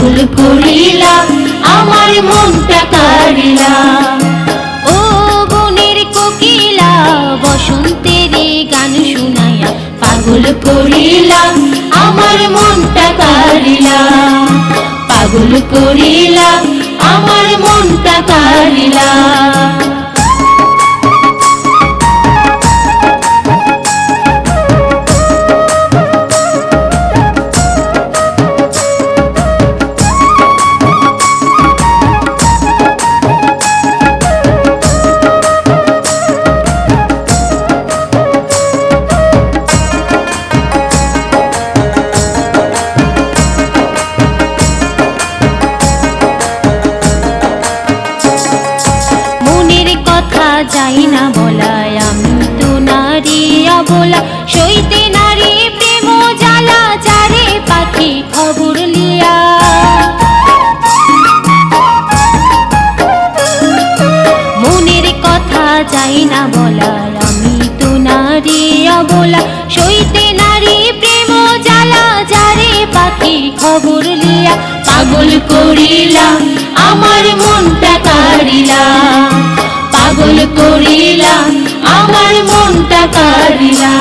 পাগল করিলা আমার মনটা কারিলা ও বনের কোকিলা, বসন্তের গান শুনাইয়া পাগল করিলা, আমার মনটা কারিলা পাগল করিলা, আমার মনটা কারিলা যাই না বলায়, আমি তো নারিয়া বলা সইতে নারী প্রেম জ্বালা চারে পাখি খবর লিয়া মনের কথা যাই না বলায়, আমি তো নারিয়া বলা সইতে নারী প্রেম জ্বালা যারে পাখি খবর লিয়া পাগল করিলা আমার মনটা কারিলা পাগল করিলা আমার মনটা কারিলা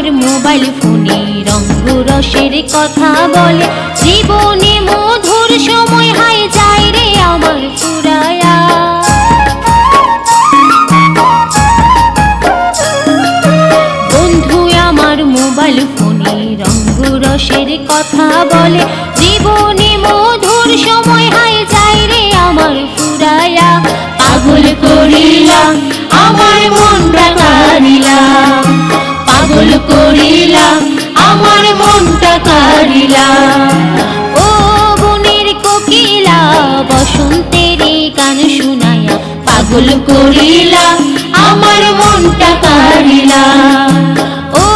আমার মোবাইল ফোনে রঙ্গ রসের কথা বলে। জীবনে মধুর সময় হাই যায় রে আমার ফুরায়া বন্ধু, আমার মোবাইল ফোনে রঙ্গ রসের কথা বলে। জীবনে মধুর সময় হাই যায় রে আমার ফুরায়া পাগল করিলা পাগল করিলা, আমার মনটা কারিলা ও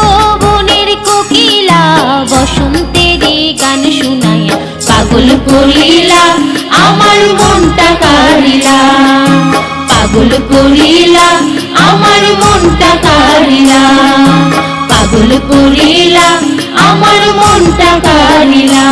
বনের কোকিলা বসন্তের গান শুনায়া পাগল করিলা, আমার মনটা কারিলা পাগল করিলা, আমার মনটা কারিলা পাগল করিলা, আমার মনটা কারিলা